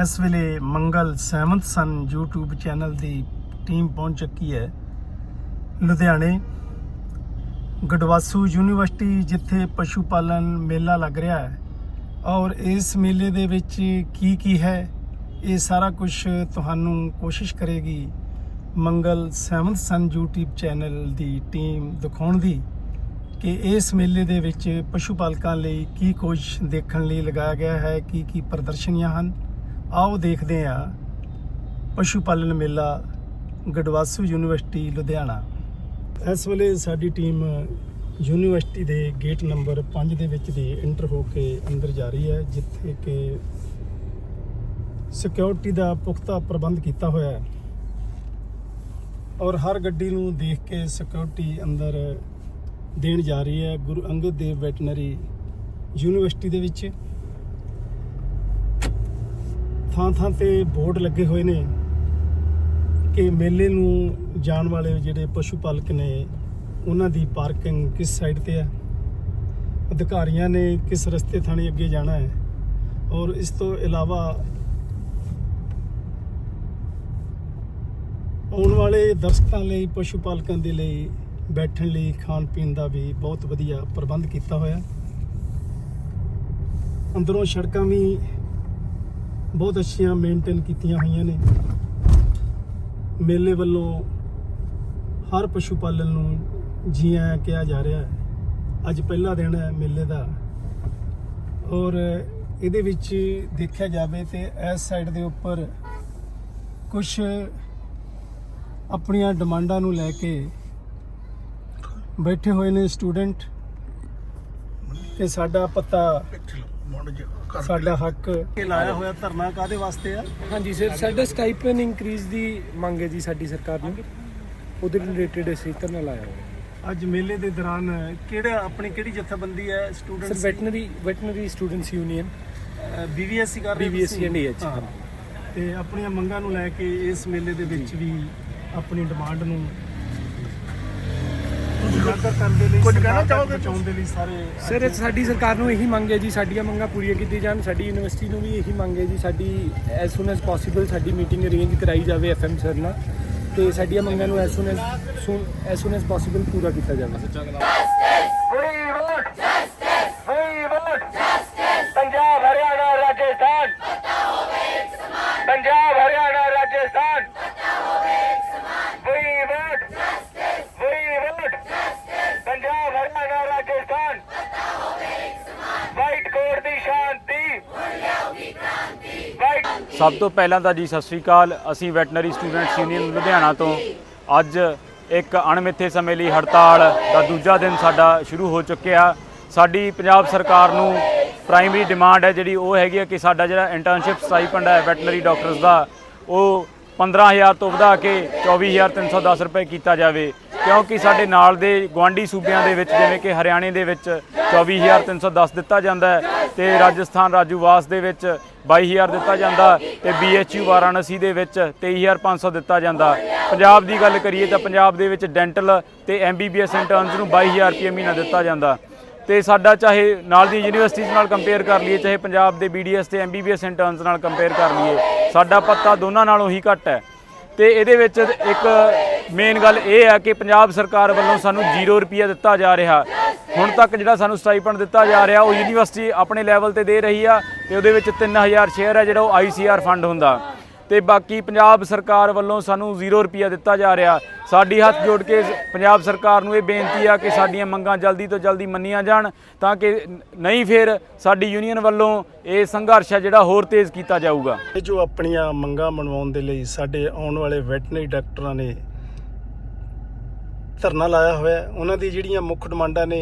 ਇਸ ਵੇਲੇ ਮੰਗਲ ਸਹਿਮਤ ਸਨ, YouTube ਚੈਨਲ ਦੀ ਟੀਮ ਪਹੁੰਚ ਚੁੱਕੀ ਹੈ ਲੁਧਿਆਣੇ। ਗਡਵਾਸੂ ਯੂਨੀਵਰਸਿਟੀ ਜਿੱਥੇ ਪਸ਼ੂ ਪਾਲਣ ਮੇਲਾ ਲੱਗ ਰਿਹਾ ਹੈ। ਔਰ ਇਸ ਮੇਲੇ ਦੇ ਵਿੱਚ ਕੀ ਕੀ ਹੈ, ਇਹ ਸਾਰਾ ਕੁਝ ਤੁਹਾਨੂੰ ਕੋਸ਼ਿਸ਼ ਕਰੇਗੀ ਮੰਗਲ ਸਹਿਮਤ ਸਨ, YouTube ਚੈਨਲ ਦੀ ਟੀਮ ਦਿਖਾਉਣ ਦੀ ਕਿ ਇਸ ਮੇਲੇ ਦੇ ਵਿੱਚ ਪਸ਼ੂ ਪਾਲਕਾਂ ਲਈ ਕੀ ਕੁਝ ਦੇਖਣ ਲਈ ਲਗਾਇਆ ਗਿਆ ਹੈ, ਕੀ ਕੀ ਪ੍ਰਦਰਸ਼ਨੀਆਂ ਹਨ। ਆਓ ਦੇਖਦੇ ਹਾਂ। ਪਸ਼ੂ ਪਾਲਣ ਮੇਲਾ, ਗੜਵਾਸੂ ਯੂਨੀਵਰਸਿਟੀ, ਲੁਧਿਆਣਾ। ਇਸ ਵੇਲੇ ਸਾਡੀ ਟੀਮ ਯੂਨੀਵਰਸਿਟੀ ਦੇ ਗੇਟ ਨੰਬਰ 5 ਦੇ ਵਿੱਚ ਦੀ ਇੰਟਰ ਹੋ ਕੇ ਅੰਦਰ ਜਾ ਰਹੀ ਹੈ, ਜਿੱਥੇ ਕਿ ਸਿਕਿਉਰਿਟੀ ਦਾ ਪੁਖਤਾ ਪ੍ਰਬੰਧ ਕੀਤਾ ਹੋਇਆ ਹੈ। ਔਰ ਹਰ ਗੱਡੀ ਨੂੰ ਦੇਖ ਕੇ ਸਿਕਿਉਰਿਟੀ ਅੰਦਰ ਦੇਣ ਜਾ ਰਹੀ ਹੈ। ਗੁਰੂ ਅੰਗਦ ਦੇਵ ਵੈਟਨਰੀ ਯੂਨੀਵਰਸਿਟੀ ਦੇ ਵਿੱਚ। ਥਾਂ ਥਾਂ ਤੇ ਬੋਰਡ ਲੱਗੇ ਹੋਏ ਨੇ ਕਿ ਮੇਲੇ ਨੂੰ ਜਾਣ ਵਾਲੇ ਜਿਹੜੇ ਪਸ਼ੂ ਪਾਲਕ ਨੇ, ਉਹਨਾਂ ਦੀ ਪਾਰਕਿੰਗ ਕਿਸ ਸਾਈਡ ਤੇ ਹੈ? ਅਧਿਕਾਰੀਆਂ ਨੇ ਕਿਸ ਰਸਤੇ ਥਾਣੇ ਅੱਗੇ ਜਾਣਾ ਹੈ? ਔਰ ਇਸ ਤੋਂ ਇਲਾਵਾ ਆਉਣ ਵਾਲੇ ਦਰਸ਼ਕਾਂ ਲਈ, ਪਸ਼ੂ ਪਾਲਕਾਂ ਦੇ ਲਈ ਬੈਠਣ ਲਈ ਖਾਣ ਪੀਣ ਦਾ ਵੀ ਬਹੁਤ ਵਧੀਆ ਪ੍ਰਬੰਧ ਕੀਤਾ ਹੋਇਆ। ਅੰਦਰੋਂ ਸੜਕਾਂ ਵੀ ਬਹੁਤ ਅੱਛੀਆਂ ਮੇਨਟੇਨ ਕੀਤੀਆਂ ਹੋਈਆਂ ਨੇ। ਮੇਲੇ ਵੱਲੋਂ ਹਰ ਪਸ਼ੂ ਪਾਲਣ ਨੂੰ ਜੀ ਆਇਆਂ ਕਿਹਾ ਜਾ ਰਿਹਾ ਹੈ। ਅੱਜ ਪਹਿਲਾ ਦਿਨ ਹੈ ਮੇਲੇ ਦਾ। ਔਰ ਇਹਦੇ ਵਿੱਚ ਦੇਖਿਆ ਜਾਵੇ ਤੇ ਇਸ ਸਾਈਡ ਦੇ ਉੱਪਰ ਕੁਝ ਆਪਣੀਆਂ ਡਿਮਾਂਡਾਂ ਨੂੰ ਲੈ ਕੇ ਬੈਠੇ ਹੋਏ ਨੇ ਸਟੂਡੈਂਟ। ਤੇ ਸਾਡਾ ਪਤਾ ਸਾਡਾ ਹੱਕ। ਇਹ ਲਾਇਆ ਹੋਇਆ ਧਰਨਾ ਕਾਦੇ ਵਾਸਤੇ ਆ? ਹਾਂਜੀ ਸਰ ਸਾਡਾ ਸਟਾਈਪਨ ਇੰਕਰੀਜ਼ ਦੀ ਮੰਗ ਹੈ ਜੀ ਸਾਡੀ ਸਰਕਾਰ ਨੂੰ। ਉਹਦੇ ਰਿਲੇਟਡ ਅਸੀਂ ਧਰਨਾ ਲਾਇਆ ਹੋਇਆ। ਅੱਜ ਮੇਲੇ ਦੇ ਦੌਰਾਨ ਕਿਹੜਾ ਆਪਣੀ ਕਿਹੜੀ ਜਥੇਬੰਦੀ ਹੈ sir students veterinary veterinary students union BVSc ਕਰ ਰਹੇ and AH, ਹਾਂ। ਤੇ ਆਪਣੀਆਂ ਮੰਗਾਂ ਨੂੰ ਲੈ ਕੇ ਇਸ ਮੇਲੇ ਦੇ ਵਿੱਚ ਵੀ ਆਪਣੀ ਡਿਮਾਂਡ ਨੂੰ ਸਰ ਇਹ ਸਾਡੀ ਸਰਕਾਰ ਨੂੰ ਇਹੀ ਮੰਗ ਹੈ ਜੀ ਸਾਡੀਆਂ ਮੰਗਾਂ ਪੂਰੀਆਂ ਕੀਤੀ ਜਾਣ ਸਾਡੀ ਯੂਨੀਵਰਸਿਟੀ ਨੂੰ ਵੀ ਇਹੀ ਮੰਗ ਹੈ ਜੀ ਸਾਡੀ ਐਸ ਸੂਨ ਐਸ ਪੋਸੀਬਲ ਸਾਡੀ ਮੀਟਿੰਗ ਅਰੇਂਜ ਕਰਾਈ ਜਾਵੇ ਐਫਐਮ ਸਰ ਨਾਲ ਤੇ ਸਾਡੀਆਂ ਮੰਗਾਂ ਨੂੰ as soon as as soon as possible ਪੂਰਾ ਕੀਤਾ ਜਾਵੇ। ਸਭ ਤੋਂ ਪਹਿਲਾਂ ਤਾਂ ਜੀ ਸਤਿ ਸ੍ਰੀ ਅਕਾਲ। ਅਸੀਂ ਵੈਟਰਨਰੀ ਸਟੂਡੈਂਟਸ ਯੂਨੀਅਨ ਲੁਧਿਆਣਾ ਤੋਂ। ਅੱਜ ਇੱਕ ਅਣਮਿੱਥੇ ਸਮੇਂ ਲਈ ਹੜਤਾਲ ਦਾ ਦੂਜਾ ਦਿਨ ਸਾਡਾ ਸ਼ੁਰੂ ਹੋ ਚੁੱਕਿਆ। ਸਾਡੀ ਪੰਜਾਬ ਸਰਕਾਰ ਨੂੰ ਪ੍ਰਾਇਮਰੀ ਡਿਮਾਂਡ ਹੈ ਜਿਹੜੀ ਉਹ ਹੈਗੀ ਹੈ ਕਿ ਸਾਡਾ ਜਿਹੜਾ ਇੰਟਰਨਸ਼ਿਪ ਸਟਾਈਪੈਂਡ ਹੈ ਵੈਟਰਨਰੀ ਡਾਕਟਰਸ ਦਾ, ਉਹ 15000 ਤੋਂ ਵਧਾ ਕੇ 24310 ਰੁਪਏ ਕੀਤਾ ਜਾਵੇ। ਕਿਉਂਕਿ ਸਾਡੇ ਨਾਲ ਦੇ ਗਵਾਂਢੀ ਸੂਬਿਆਂ ਦੇ ਵਿੱਚ, ਜਿਵੇਂ ਕਿ ਹਰਿਆਣੇ ਦੇ ਵਿੱਚ 24310 ਦਿੱਤਾ ਜਾਂਦਾ ਹੈ ਤੇ ਰਾਜਸਥਾਨ ਰਾਜੂਵਾਸ ਦੇ ਵਿੱਚ 22000 ਦਿੱਤਾ ਜਾਂਦਾ ਤੇ BHU ਵਾਰਾਣਸੀ ਦੇ ਵਿੱਚ 23500 ਦਿੱਤਾ ਜਾਂਦਾ। ਪੰਜਾਬ ਦੀ ਗੱਲ ਕਰੀਏ ਤਾਂ ਪੰਜਾਬ ਦੇ ਵਿੱਚ ਡੈਂਟਲ ਤੇ MBBS ਇੰਟਰਨਸ ਨੂੰ 22000 ਰੁਪਏ ਮਹੀਨਾ ਦਿੱਤਾ ਜਾਂਦਾ। ਤੇ ਸਾਡਾ ਚਾਹੇ ਨਾਲ ਦੀ ਯੂਨੀਵਰਸਿਟੀਜ਼ ਨਾਲ ਕੰਪੇਅਰ ਕਰ ਲਈਏ, ਚਾਹੇ ਪੰਜਾਬ ਦੇ BDS ਤੇ MBBS ਇੰਟਰਨਸ ਨਾਲ ਕੰਪੇਅਰ ਕਰ ਲਈਏ, ਸਾਡਾ ਪੱਤਾ ਦੋਨਾਂ ਨਾਲੋਂ ਹੀ ਘੱਟ ਹੈ। ਤੇ ਇਹਦੇ ਵਿੱਚ ਇੱਕ ਮੇਨ ਗੱਲ ਇਹ ਹੈ ਕਿ ਪੰਜਾਬ ਸਰਕਾਰ ਵੱਲੋਂ ਸਾਨੂੰ 0 ਰੁਪਿਆ ਦਿੱਤਾ ਜਾ ਰਿਹਾ। ਹੁਣ ਤੱਕ ਜਿਹੜਾ ਸਾਨੂੰ ਸਟਾਈਪੈਂਡ ਦਿੱਤਾ ਜਾ ਰਿਹਾ, ਉਹ ਯੂਨੀਵਰਸਿਟੀ ਆਪਣੇ ਲੈਵਲ ਤੇ ਦੇ ਰਹੀ ਆ ਤੇ ਉਹਦੇ ਵਿੱਚ 3000 ਸ਼ੇਅਰ ਹੈ ਜਿਹੜਾ ਉਹ ਆਈਸੀਆਰ ਫੰਡ ਹੁੰਦਾ। ਤੇ ਬਾਕੀ ਪੰਜਾਬ ਸਰਕਾਰ ਵੱਲੋਂ ਸਾਨੂੰ 0 ਰੁਪਿਆ ਦਿੱਤਾ ਜਾ ਰਿਹਾ। ਸਾਡੀ ਹੱਥ ਜੋੜ ਕੇ ਪੰਜਾਬ ਸਰਕਾਰ ਨੂੰ ਇਹ ਬੇਨਤੀ ਆ ਕਿ ਸਾਡੀਆਂ ਮੰਗਾਂ ਜਲਦੀ ਤੋਂ ਜਲਦੀ ਮੰਨੀਆਂ ਜਾਣ ਤਾਂ ਕਿ ਨਹੀਂ ਫਿਰ ਸਾਡੀ ਯੂਨੀਅਨ ਵੱਲੋਂ ਇਹ ਸੰਘਰਸ਼ ਹੈ ਜਿਹੜਾ ਹੋਰ ਤੇਜ਼ ਕੀਤਾ ਜਾਊਗਾ। ਇਹ ਜੋ ਆਪਣੀਆਂ ਮੰਗਾਂ ਮਨਵਾਉਣ ਦੇ ਲਈ ਸਾਡੇ ਆਉਣ ਵਾਲੇ ਵੈਟਰਨਰੀ ਡਾਕਟਰਾਂ ਨੇ ਧਰਨਾ ਲਾਇਆ ਹੋਇਆ ਉਹਨਾਂ ਦੀ ਜਿਹੜੀਆਂ ਮੁੱਖ ਡਿਮਾਂਡਾਂ ਨੇ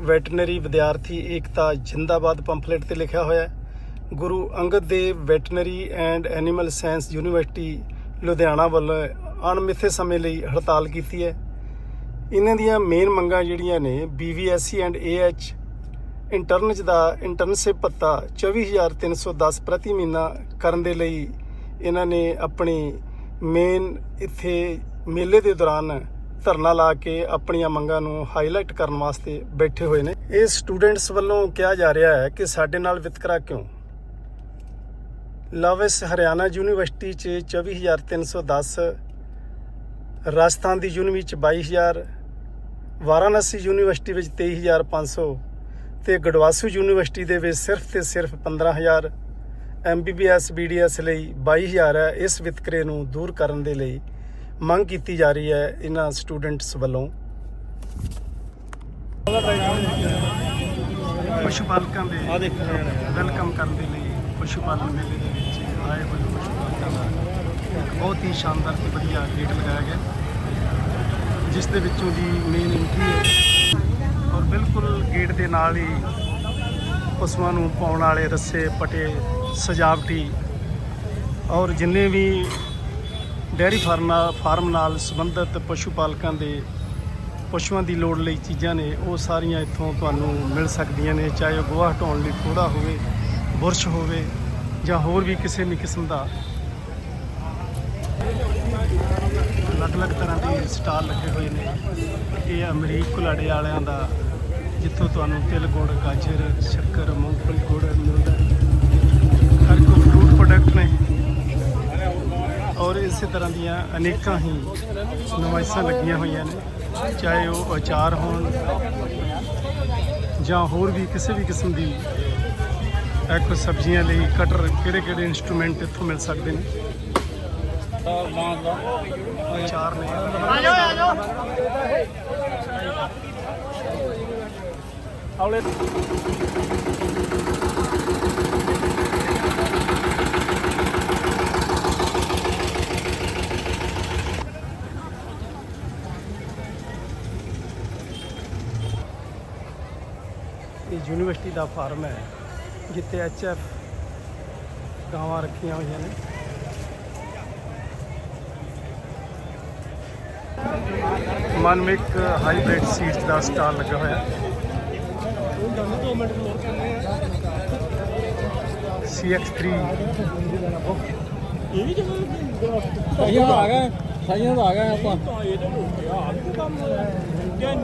ਵੈਟਰਨਰੀ ਵਿਦਿਆਰਥੀ ਏਕਤਾ ਜਿੰਦਾਬਾਦ ਪੰਫਲੇਟ ਤੇ ਲਿਖਿਆ ਹੋਇਆ ਹੈ। Guru Angad Dev veterinary and animal science university Ludhiana ਵੱਲੋਂ ਅਣਮਿੱਥੇ ਸਮੇਂ ਲਈ ਹੜਤਾਲ ਕੀਤੀ ਹੈ। ਇਹਨਾਂ ਦੀਆਂ ਮੇਨ ਮੰਗਾਂ ਜਿਹੜੀਆਂ ਨੇ BVSC ਐਂਡ AH ਇੰਟਰਨਜ ਦਾ ਇੰਟਰਨਸ਼ਿਪ ਭੱਤਾ 24310 ਪ੍ਰਤੀ ਮਹੀਨਾ ਕਰਨ ਦੇ ਲਈ ਇਹਨਾਂ ਨੇ ਆਪਣੀ ਮੇਨ ਇੱਥੇ ਮੇਲੇ ਦੇ ਦੌਰਾਨ ਧਰਨਾ ਲਾ ਕੇ ਆਪਣੀਆਂ ਮੰਗਾਂ ਨੂੰ ਹਾਈਲਾਈਟ ਕਰਨ ਵਾਸਤੇ ਬੈਠੇ ਹੋਏ ਨੇ। ਇਹ ਸਟੂਡੈਂਟਸ ਵੱਲੋਂ ਕਿਹਾ ਜਾ ਰਿਹਾ ਹੈ ਕਿ ਸਾਡੇ ਨਾਲ ਵਿਤਕਰਾ ਕਿਉਂ? ਲਵਿਸ ਹਰਿਆਣਾ ਯੂਨੀਵਰਸਿਟੀ 'ਚ 24310 ਰਾਜਸਥਾਨ ਦੀ ਯੂਨੀਵਰਸਿਟੀ 'ਚ 22000 ਵਾਰਾਣਸੀ ਯੂਨੀਵਰਸਿਟੀ ਵਿੱਚ 23500 ਤੇ ਗੜਵਾਸੂ ਯੂਨੀਵਰਸਿਟੀ ਦੇ ਵਿੱਚ ਸਿਰਫ ਤੇ ਸਿਰਫ 15000 ਐਮਬੀਬੀਐਸ ਬੀਡੀਐਸ ਲਈ 22000 ਹੈ। ਇਸ ਵਿਤਕਰੇ ਨੂੰ ਦੂਰ ਕਰਨ ਦੇ ਲਈ ਮੰਗ ਕੀਤੀ ਜਾ ਰਹੀ ਹੈ ਇਹਨਾਂ ਸਟੂਡੈਂਟਸ ਵੱਲੋਂ। ਪਸ਼ੂ ਪਾਲਕਾਂ ਦੇ ਵੈਲਕਮ ਕਰਨ ਦੇ ਲਈ। ਪਸ਼ੂ ਪਾਲਣ ਮੇਲੇ ਦੇ ਵਿੱਚ ਆਏ ਹੋਏ ਪਸ਼ੂ ਪਾਲਕਾਂ ਦਾ ਇੱਕ ਬਹੁਤ ਹੀ ਸ਼ਾਨਦਾਰ ਤੇ ਵਧੀਆ ਗੇਟ ਲਗਾਇਆ ਗਿਆ ਜਿਸ ਦੇ ਵਿੱਚੋਂ ਦੀ ਮੇਨ ਐਂਟਰੀ ਹੈ ਔਰ ਬਿਲਕੁਲ ਗੇਟ ਦੇ ਨਾਲ ਹੀ ਪਸ਼ੂਆਂ ਨੂੰ ਪਾਉਣ ਵਾਲੇ ਰੱਸੇ, ਪਟੇ, ਸਜਾਵਟੀ ਔਰ ਜਿੰਨੇ ਵੀ ਡੇਅਰੀ ਫਾਰਮਾਂ ਫਾਰਮ ਨਾਲ ਸੰਬੰਧਿਤ ਪਸ਼ੂ ਪਾਲਕਾਂ ਦੇ ਪਸ਼ੂਆਂ ਦੀ ਲੋੜ ਲਈ ਚੀਜ਼ਾਂ ਨੇ, ਉਹ ਸਾਰੀਆਂ ਇੱਥੋਂ ਤੁਹਾਨੂੰ ਮਿਲ ਸਕਦੀਆਂ ਨੇ, ਚਾਹੇ ਉਹ ਗੋਹਾ ਹਟਾਉਣ ਲਈ ਥੋੜਾ ਹੋਵੇ ਬੁਰਸ਼ ਹੋਵੇ ਜਾਂ ਹੋਰ ਵੀ ਕਿਸੇ ਵੀ ਕਿਸਮ ਦਾ ਅਲੱਗ-ਅਲੱਗ ਤਰ੍ਹਾਂ ਦੇ ਸਟਾਲ ਲੱਗੇ ਹੋਏ ਨੇ। ਇਹ ਅਮਰੀਕ ਕੁਲਾੜੇ ਵਾਲਿਆਂ ਦਾ, ਜਿੱਥੋਂ ਤੁਹਾਨੂੰ ਤਿਲ, ਗੁੜ, ਗਾਜਰ, ਸ਼ੱਕਰ, ਮੂੰਗਫਲੀ, ਗੁੜ ਮਿਲਦਾ ਹਰ ਕੋਈ ਫਰੂਟ ਪ੍ਰੋਡਕਟ ਨੇ। ਔਰ ਇਸੇ ਤਰ੍ਹਾਂ ਦੀਆਂ ਅਨੇਕਾਂ ਹੀ ਨੁਮਾਇਸ਼ਾਂ ਲੱਗੀਆਂ ਹੋਈਆਂ ਨੇ। ਚਾਹੇ ਉਹ ਅਚਾਰ ਹੋਣ ਜਾਂ ਹੋਰ ਵੀ ਕਿਸੇ ਵੀ ਕਿਸਮ ਦੀ ਐਕੋ ਸਬਜ਼ੀਆਂ ਲਈ ਕਟਰ ਕਿਹੜੇ ਕਿਹੜੇ ਇਨਸਟਰੂਮੈਂਟ ਇੱਥੋਂ ਮਿਲ ਸਕਦੇ ਨੇ? ਅਚਾਰ ਨੇ। ਆਉਲੇ ਇਹ ਯੂਨੀਵਰਸਿਟੀ ਦਾ ਫਾਰਮ ਹੈ। ਜਿੱਥੇ ਐਚਐਫ ਗਾਵਾਂ ਰੱਖੀਆਂ ਹੋਈਆਂ ਨੇ। ਮਨਮਿਕ ਹਾਈਬ੍ਰਿਡ ਸੀਡਸ ਦਾ ਸਟਾਲ ਲੱਗਾ ਹੋਇਆ। CX3 ਸਾਈਆਂ ਦਾ ਆ ਗਿਆ ਸਾਈਆਂ ਦਾ ਆ ਗਿਆ ਆਪਾਂ। ਅੰਡੀਆਂ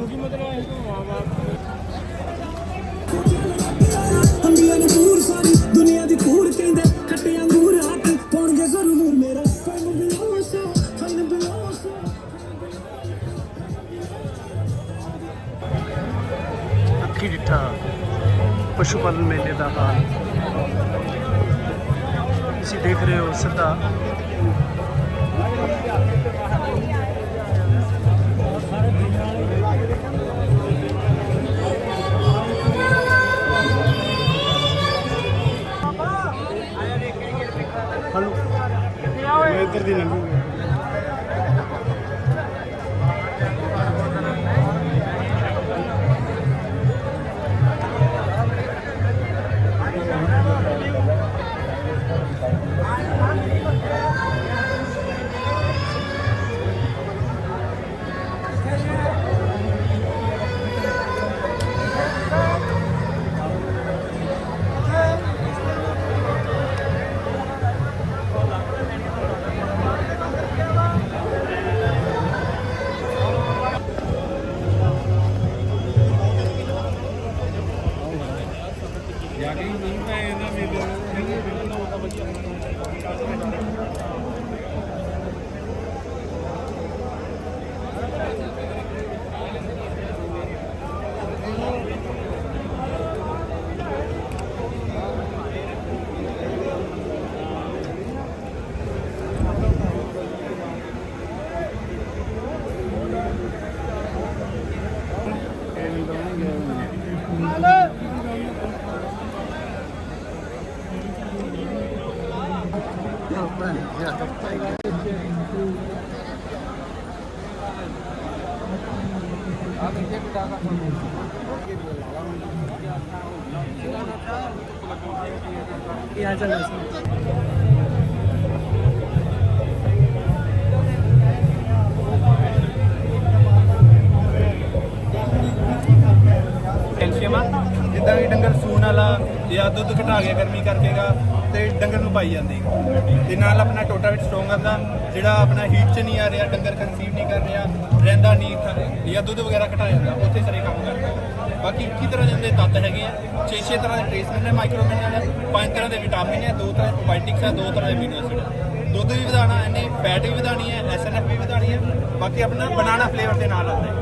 ਦੁਨੀਆ ਦੀ ਕੂੜ ਕਹਿੰਦੇ, ਖੱਟੇ ਅੰਗੂਰ ਹੱਥ ਪਾਉਣਗੇ ਜ਼ਰੂਰ ਮੇਰਾ। ਫਨ ਬਿਲੋਸ ਫਨ ਬਿਲੋਸ ਅੱਖੀ ਡਿੱਠਾ ਪਸ਼ੂ ਪਾਲਣ ਮੇਲੇ ਦਾ ਹਾਲ। ਤੁਸੀਂ ਦੇਖ ਰਹੇ ਹੋ ਸਿੱਧਾ। ਮੈਂ ਇੱਧਰ ਦੀ ਲੰਘੂਗਾ ਕੀ ਹਾਲ ਚਾਲ ਹੈ ਸਰ ਜਾਂ ਦੁੱਧ ਘਟਾ ਕੇ ਗਰਮੀ ਕਰਕੇਗਾ ਤੇ ਡੰਗਰ ਨੂੰ ਪਾਈ ਜਾਂਦੀ। ਤੇ ਨਾਲ ਆਪਣਾ ਟੋਟਾ ਵੀ ਸਟਰੋਂਗ ਕਰਦਾ ਜਿਹੜਾ ਆਪਣਾ ਹੀਟ ਚ ਨਹੀਂ ਆ ਰਿਹਾ, ਡੰਗਰ ਕਨਸੀਵ ਨਹੀਂ ਕਰ ਰਿਹਾ, ਰਹਿੰਦਾ ਨਹੀਂ ਜਾਂ ਦੁੱਧ ਵਗੈਰਾ ਘਟਾ ਜਾਂਦਾ, ਉੱਥੇ ਸਾਰੇ ਕੰਮ ਕਰਦਾ ਬਾਕੀ 21 ਤਰ੍ਹਾਂ ਦੇ ਅੰਦਰ ਤੱਤ ਹੈਗੇ ਆ 6-6 ਤਰ੍ਹਾਂ ਦੇ ਟ੍ਰੇਸ ਨੇ ਮਾਈਕਰੋ ਮਿਨਰਲ ਹੈ ਪੰਜ ਤਰ੍ਹਾਂ ਦੇ ਵਿਟਾਮਿਨ ਹੈ ਦੋ ਤਰ੍ਹਾਂ ਦੇ ਪ੍ਰੋਬਾਇਓਟਿਕਸ ਹੈ ਦੋ ਤਰ੍ਹਾਂ ਦੇ ਅਮੀਨੋ ਐਸਿਡ ਦੁੱਧ ਵੀ ਵਧਾਣਾ ਇਹਨੇ ਫੈਟ ਵੀ ਵਧਾਣੀ ਹੈ ਐਸਐਨਐਫ ਵੀ ਵਧਾਣੀ ਹੈ, ਬਾਕੀ ਆਪਣਾ ਬਨਾਨਾ ਫਲੇਵਰ ਦੇ ਨਾਲ ਆਉਂਦਾ ਹੈ।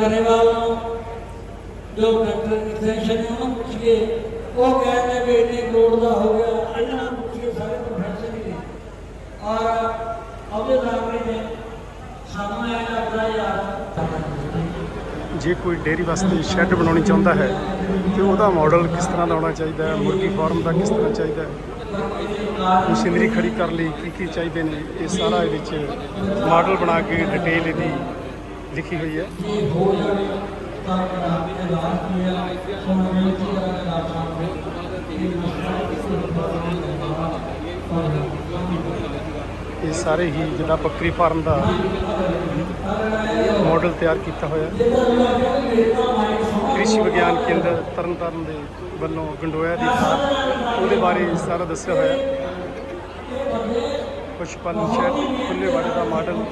ਗਰੇਵਾਲ ਨੂੰ ਜੋ ਡਾਕਟਰ ਐਕਸਟੈਂਸ਼ਨ ਉਹਨੂੰ ਪੁੱਛ ਕੇ, ਉਹ ਕਹਿੰਦੇ ਵੀ ਇੰਨੇ ਕਰੋੜ ਦਾ ਹੋ ਗਿਆ ਇਹਨਾਂ ਨੂੰ ਪੁੱਛ ਕੇ ਸਾਰੇ ਪ੍ਰੋਫੈਸਰ ਹੀ ਨੇ। ਔਰ ਅਬੇ ਦਾਮਰੀ ਨੇ, ਸਾਨੂੰ ਇਹ ਲੱਗਦਾ ਯਾਰ। ਜੇ ਕੋਈ ਡੇਅਰੀ ਵਾਸਤੇ ਸ਼ੈੱਡ ਬਣਾਉਣੀ ਚਾਹੁੰਦਾ ਹੈ, ਤੇ ਉਹਦਾ ਮਾਡਲ ਕਿਸ ਤਰ੍ਹਾਂ ਦਾ ਹੋਣਾ ਚਾਹੀਦਾ ਹੈ? ਮੁਰਗੀ ਫਾਰਮ ਦਾ ਕਿਸ ਤਰ੍ਹਾਂ ਚਾਹੀਦਾ ਹੈ? ਮਸ਼ੀਨਰੀ ਖੜੀ ਕਰ ਲਈ ਕੀ ਕੀ ਚਾਹੀਦੇ ਨੇ? ਇਹ ਸਾਰਾ ਇਹਦੇ ਵਿੱਚ ਮਾਡਲ ਬਣਾ ਕੇ ਡਿਟੇਲ ਇਹਦੀ ਲਿਖੀ ਹੋਈ ਹੈ। ਇਹ ਸਾਰੇ ਹੀ ਜਿੱਦਾਂ ਬੱਕਰੀ ਫਾਰਮ ਦਾ ਮਾਡਲ ਤਿਆਰ ਕੀਤਾ ਹੋਇਆ। ਕ੍ਰਿਸ਼ੀ ਵਿਗਿਆਨ ਕੇਂਦਰ ਤਰਨਤਾਰਨ ਦੇ ਵੱਲੋਂ ਗੰਡੋਇਆ ਦੀ ਖਾਦ ਉਹਦੇ ਬਾਰੇ ਸਾਰਾ ਦੱਸਿਆ ਹੋਇਆ। ਹੈ। ਪਸ਼ੂ ਪਾਲਣ ਸ਼ੈੱਡ ਖੁੱਲੇ ਵਾੜੇ ਦਾ ਮਾਡਲ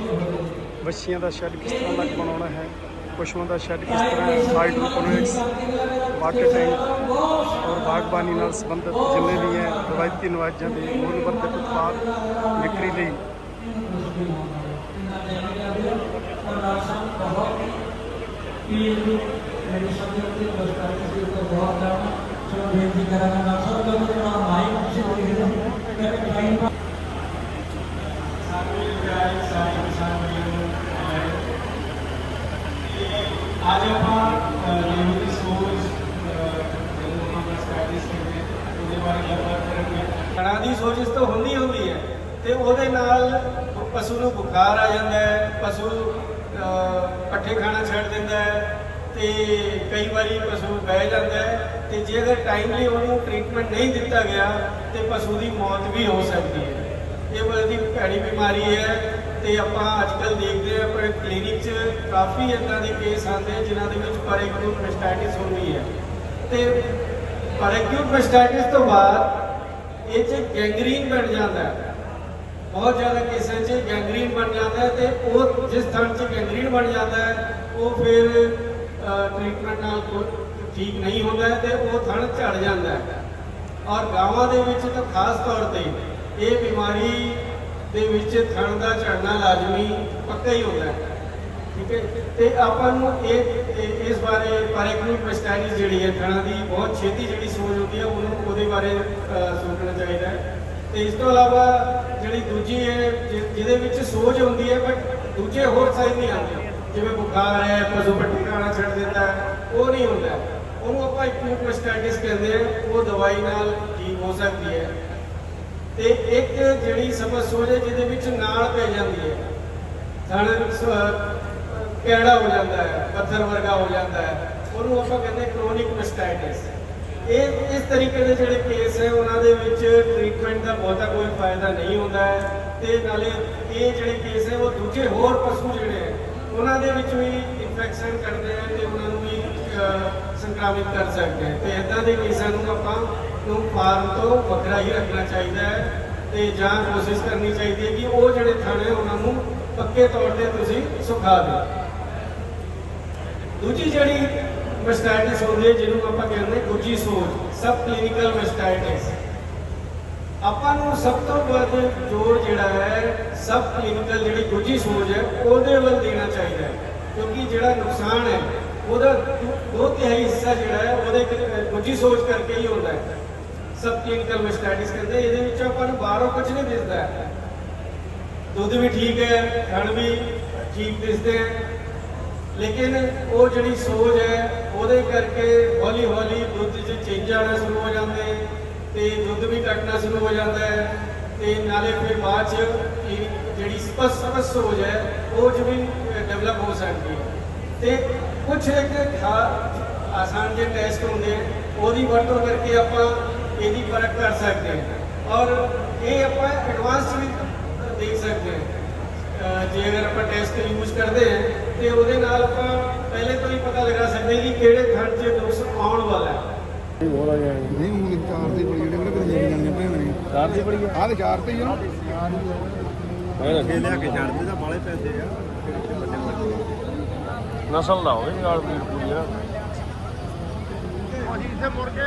ਵੱਛੀਆਂ ਦਾ ਸ਼ੈੱਡ ਕਿਸ ਤਰ੍ਹਾਂ ਦਾ ਬਣਾਉਣਾ ਹੈ, ਪਸ਼ੂਆਂ ਦਾ ਸ਼ੈੱਡ ਕਿਸ ਤਰ੍ਹਾਂ ਹਾਈਡਰੋਪੋਨਿਕਸ, ਵਾਟਰ ਟੈਂਕ ਔਰ ਬਾਗਬਾਨੀ ਨਾਲ ਸੰਬੰਧਿਤ ਜਿੰਨੇ ਵੀ ਹੈ, ਰਵਾਇਤੀ ਨਵਾਜਾਂ ਦੇ ਮੂਲ ਵਰਤਕ ਉਤਪਾਦ ਵਿਕਰੀ ਲਈ। ਪੀਰ ਨੂੰ ਮੇਰੀ ਸਮਝ ਤੇ ਬਸਤਾ ਬਹੁਤ ਜਾਣਾ ਸੋ ਬੇਨਤੀ ਕਰਾਂਗਾ ਡਾਕਟਰ ਸਾਹਿਬ ਲੋਕਾਂ ਦਾ ਨਾਮ ਮਾਈ ਕਿਸੇ ਹੋ ਗਿਆ ਮੈਂ ਟਾਈਮ ਅੱਜ ਆਪਾਂ ਜਿਵੇਂ ਦੀ ਸੋਚ ਜਦੋਂ ਆਪਾਂ ਸਟੱਡੀਜ਼ ਕਰਦੇ ਉਹਦੇ ਬਾਰੇ ਗੱਲਬਾਤ ਕਰਾਂਗੇ ਘਰਾਂ ਦੀ ਸੋਚਿਸ ਤਾਂ ਹੁੰਦੀ ਹੁੰਦੀ ਹੈ ਤੇ ਉਹਦੇ ਨਾਲ ਪਸ਼ੂ ਨੂੰ ਬੁਖਾਰ ਆ ਜਾਂਦਾ ਹੈ, ਪਸ਼ੂ ਪੱਠੇ ਖਾਣਾ ਛੱਡ ਦਿੰਦਾ ਹੈ ਤੇ ਕਈ ਵਾਰੀ ਪਸ਼ੂ ਬਹਿ ਜਾਂਦਾ ਹੈ ਤੇ ਜੇ ਅਗਰ ਟਾਈਮਲੀ ਉਹਨੂੰ ਟ੍ਰੀਟਮੈਂਟ ਨਹੀਂ ਦਿੱਤਾ ਗਿਆ ਤੇ ਪਸ਼ੂ ਦੀ ਮੌਤ ਵੀ ਹੋ ਸਕਦੀ ਹੈ। ਇਹ ਬੜੀ ਭੈੜੀ ਬਿਮਾਰੀ ਹੈ ਤੇ ਆਪਾਂ ਅੱਜ ਕੱਲ ਦੇਖਦੇ ਹਾਂ ਆਪਣੇ ਕਲੀਨਿਕ 'ਚ ਕਾਫੀ ਇਦਾਂ ਦੇ ਕੇਸ ਆਉਂਦੇ ਜਿਨ੍ਹਾਂ ਦੇ ਵਿੱਚ ਪਰੈਕਿਊਟ ਮੈਸਟਾਈਟਿਸ ਹੁੰਦੀ ਹੈ। ਤੇ ਪਰੈਕਿਊਟ ਮੈਸਟਾਈਟਿਸ ਤੋਂ ਬਾਅਦ ਇਹ 'ਚ ਗੈਂਗਰੀਨ ਬਣ ਜਾਂਦਾ ਹੈ। ਬਹੁਤ ਜ਼ਿਆਦਾ ਕੇਸਾਂ 'ਚ ਗੈਂਗਰੀਨ ਬਣ ਜਾਂਦਾ ਹੈ ਤੇ ਉਹ ਜਿਸ ਥਾਂ 'ਚ ਗੈਂਗਰੀਨ ਬਣ ਜਾਂਦਾ ਹੈ, ਉਹ ਫਿਰ ਟ੍ਰੀਟਮੈਂਟ ਨਾਲ ਠੀਕ ਨਹੀਂ ਹੁੰਦਾ ਹੈ ਤੇ ਉਹ ਥਣ ਝੜ ਜਾਂਦਾ ਹੈ। ਔਰ ਗਾਵਾਂ ਦੇ ਵਿੱਚ ਤਾਂ ਖਾਸ ਤੌਰ ਤੇ ਇਹ ਬਿਮਾਰੀ ਦੇ ਵਿੱਚ ਥਣ ਦਾ ਝੜਨਾ ਲਾਜ਼ਮੀ ਪੱਕਾ ਹੀ ਹੁੰਦਾ ਹੈ। ਠੀਕ ਹੈ? ਤੇ ਆਪਾਂ ਨੂੰ ਇਹ ਇਸ ਬਾਰੇ ਪੈਰਾਕਲਿਕ ਮੈਸਟਾਈਟਿਸ ਜਿਹੜੀ ਹੈ, ਥਣਾਂ ਦੀ, ਬਹੁਤ ਛੇਤੀ ਜਿਹੜੀ ਸੋਚ ਹੁੰਦੀ ਹੈ, ਉਹਨੂੰ ਉਹਦੇ ਬਾਰੇ ਸੋਚਣਾ ਚਾਹੀਦਾ ਹੈ। ਤੇ ਇਸ ਤੋਂ ਇਲਾਵਾ ਜਿਹੜੀ ਦੂਜੀ ਹੈ ਜਿਹਦੇ ਵਿੱਚ ਸੋਚ ਹੁੰਦੀ ਹੈ ਬਟ ਦੂਜੇ ਹੋਰ ਸਾਈਨ ਨਹੀਂ ਆਉਂਦੇ। ਜਿਵੇਂ ਬੁਖਾਰ ਹੈ, ਪਸ਼ੂ ਪੱਟੀ ਖਾਣਾ ਛੱਡ ਦਿੰਦਾ ਹੈ, ਉਹ ਨਹੀਂ ਹੁੰਦਾ। ਉਹਨੂੰ ਆਪਾਂ ਇਕੂਟ ਮੈਸਟਾਈਟਿਸ ਕਹਿੰਦੇ ਆ ਉਹ ਦਵਾਈ ਨਾਲ ਠੀਕ ਹੋ ਸਕਦੀ ਹੈ। ਤੇ ਇੱਕ ਜਿਹੜੀ ਸਬਜ਼ ਸੋਜ ਹੈ ਜਿਹਦੇ ਵਿੱਚ ਨਾਲ ਪੈ ਜਾਂਦੀ ਹੈ। ਥਣ ਕਿਹੜਾ ਹੋ ਜਾਂਦਾ ਹੈ? ਪੱਥਰ ਵਰਗਾ ਹੋ ਜਾਂਦਾ ਹੈ। ਉਹਨੂੰ ਆਪਾਂ ਕਹਿੰਦੇ ਕ੍ਰੋਨਿਕ ਮੈਸਟਾਈਟਿਸ ਇਹ ਇਸ ਤਰੀਕੇ ਦੇ ਜਿਹੜੇ ਕੇਸ ਹੈ ਉਹਨਾਂ ਦੇ ਵਿੱਚ ਟ੍ਰੀਟਮੈਂਟ ਦਾ ਬਹੁਤਾ ਕੋਈ ਫਾਇਦਾ ਨਹੀਂ ਹੁੰਦਾ ਹੈ। ਤੇ ਨਾਲੇ ਇਹ ਜਿਹੜੇ ਕੇਸ ਹੈ ਉਹ ਦੂਜੇ ਹੋਰ ਪਸ਼ੂ ਜਿਹੜੇ ਹੈ ਉਹਨਾਂ ਦੇ ਵਿੱਚ ਵੀ ਇਨਫੈਕਸ਼ਨ ਕਰਦੇ ਆ ਤੇ ਉਹਨਾਂ ਨੂੰ ਵੀ ਅਹ, ਕਰ ਸਕਦੇ ਆ ਤੇ ਇਦਾਂ ਦੇ ਕੇਸਾਂ ਨੂੰ ਆਪਾਂ ਨੂੰ ਫਾਰਮ ਤੋਂ ਵੱਖਰਾ ਹੀ ਰੱਖਣਾ ਚਾਹੀਦਾ ਹੈ ਤੇ ਜਾਂ ਕੋਸ਼ਿਸ਼ ਕਰਨੀ ਚਾਹੀਦੀ ਹੈ ਕਿ ਉਹ ਜਿਹੜੇ ਥਾਣੇ ਉਹਨਾਂ ਨੂੰ ਪੱਕੇ ਤੌਰ ਤੇ ਤੁਸੀਂ ਸੁਖਾ ਦਿਓ। ਦੂਜੀ ਜਿਹੜੀ ਮੈਸਟਾਈਟਿਸ ਹੁੰਦੀ ਹੈ, ਜਿਹਨੂੰ ਆਪਾਂ ਕਹਿੰਦੇ ਦੂਜੀ ਸੋਚ ਸਬ ਕਲੀਨਿਕਲ ਮੈਸਟਾਈਟਿਸ ਆਪਾਂ ਨੂੰ ਸਭ ਤੋਂ ਵੱਧ ਜ਼ੋਰ ਜਿਹੜਾ ਹੈ ਸਬ ਕਲੀਨਿਕਲ ਜਿਹੜੀ ਦੂਜੀ ਸੋਚ ਹੈ, ਉਹਦੇ ਵੱਲ ਦੇਣਾ ਚਾਹੀਦਾ ਹੈ। ਕਿਉਂਕਿ ਜਿਹੜਾ ਨੁਕਸਾਨ ਹੈ, ਉਹਦਾ ਦੋ- ਤਿਹਾਈ ਹਿੱਸਾ ਜਿਹੜਾ ਹੈ, ਉਹਦੇ ਕ- ਦੂਜੀ ਸੋਚ ਕਰਕੇ ਹੀ ਹੁੰਦਾ ਹੈ। ਸਭ ਕਲੀਨਿਕਲ ਮੈਸਟਾਈਟਿਸ ਕਹਿੰਦੇ ਇਹਦੇ ਵਿੱਚ ਆਪਾਂ ਨੂੰ ਬਾਹਰੋਂ ਕੁਝ ਨਹੀਂ ਦਿਸਦਾ। ਹੈ ਦੁੱਧ ਵੀ ਠੀਕ ਹੈ, ਥਣ ਵੀ ਠੀਕ ਦਿਸਦੇ ਹੈ। ਲੇਕਿਨ ਉਹ ਜਿਹੜੀ ਸੋਜ ਹੈ, ਉਹਦੇ ਕਰਕੇ ਹੌਲੀ ਹੌਲੀ ਦੁੱਧ 'ਚ ਚੇਂਜ ਆਉਣਾ ਸ਼ੁਰੂ ਹੋ ਜਾਂਦੇ ਤੇ ਦੁੱਧ ਵੀ ਘਟਣਾ ਸ਼ੁਰੂ ਹੋ ਜਾਂਦਾ ਹੈ ਤੇ ਨਾਲੇ ਫਿਰ ਬਾਅਦ 'ਚ ਜਿਹੜੀ ਸਪਸ ਸਪਸ ਸੋਜ ਹੈ, ਉਹ ਚ ਵੀ ਡਿਵੈਲਪ ਹੋ ਸਕਦੀ ਹੈ। ਤੇ ਕੁਝ ਇੱਕ ਖਾ- ਆਸਾਨ ਜਿਹੇ ਟੈਸਟ ਹੁੰਦੇ ਆ ਉਹਦੀ ਵਰਤੋਂ ਕਰਕੇ ਆਪਾਂ ਇਹਦੀ ਪਰਖ ਕਰ ਸਕਦੇ ਹਾਂ। ਔਰ ਇਹ ਆਪਾਂ ਐਡਵਾਂਸ ਵੀ ਦੇਖ ਸਕਦੇ ਹਾਂ। ਜੇ ਅਗਰ ਆਪਾਂ ਟੈਸਟ ਯੂਜ਼ ਕਰਦੇ ਹਾਂ ਤੇ ਉਹਦੇ ਨਾਲ ਆਪਾਂ ਪਹਿਲੇ ਤੋਂ ਹੀ ਪਤਾ ਲਗਾ ਸਕਦੇ ਹਾਂ ਕਿ ਕਿਹੜੇ ਖੰਡ 'ਚ ਨੁਕਸ ਆਉਣ ਵਾਲਾ ਹੈ। ਨਹੀਂ ਹੁਣ ਚਾਰ ਦੀ ਬੜੀ ਜਿਹੜੇ ਕਿਹੜੇ ਲੈ ਜਾਂਦੇ ਭੈਣ ਮੇਰੀ ਚਾਰ ਦੀ ਬੜੀ ਆ। ਤੇ ਚਾਰ ਤੇ ਹੀ ਆ ਅੱਗੇ ਲਿਆ ਕੇ ਛੱਡਦੇ ਤਾਂ ਬਾਲੇ ਪੈਸੇ ਆ। ਨਸਲ ਦਾ ਹੋਵੇ ਨਾਲ ਬਰੀਡ ਪੂਰੀ ਆ। ਜਿੱਥੇ ਮੁੜ ਕੇ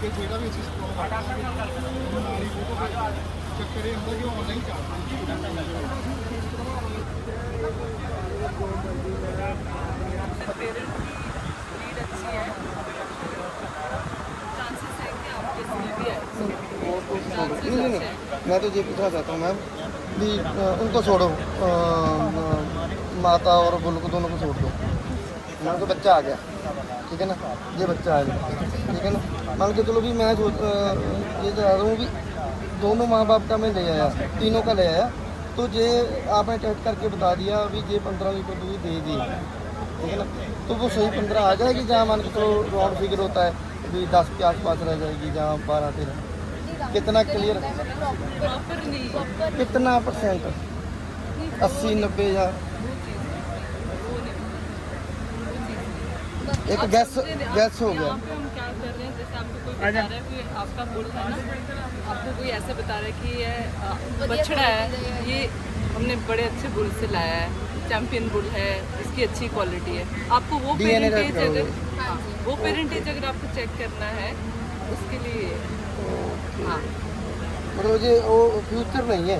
ਜਾ ਜਿਹੜਾ ਵੀ ਅਸੀਂ ਚੱਕਰ ਇਹ ਹੁੰਦਾ ਕਿ ਆਨਲਾਈਨ ਚੱਲਦਾ नहीं नहीं नहीं मैं तो ये पूछना चाहता हूँ मैम भी अ, उनको छोड़ो अ, अ, माता और बुल को दोनों को छोड़ दो मान को बच्चा आ गया ठीक है ना ये बच्चा आ गया ठीक है ना मान के चलो भी मैं जो अ, ये चाह रहा हूँ भी दोनों माँ बाप का मैं ले आया तीनों का ले आया तो ये आपने टेस्ट करके बता दिया अभी ये पंद्रह लीटर दूध दे दी ठीक है ना तो वो सही पंद्रह आ जाएगी जहाँ मान के चलो रॉन्ग फिगर होता है भी दस के आसपास रह जाएगी जहाँ बारह तेरह कितना क्लियर कितना परसेंट अस्सी नब्बे या एक गैस गैस हो गया। यहाँ पे हम क्या कर रहे हैं? जैसे आपको कोई बता रहा है कि आपका बुल है ना आपको कोई ऐसे बता रहा है कि ये बछड़ा है ये हमने बड़े अच्छे बुल से लाया है चैंपियन बुल है इसकी अच्छी क्वालिटी है। आपको वो पेरेंटेज अगर हाँ, वो पेरेंटेज अगर आपको चेक करना है उसके लिए। हाँ। मतलब ये वो फ्यूचर नहीं है।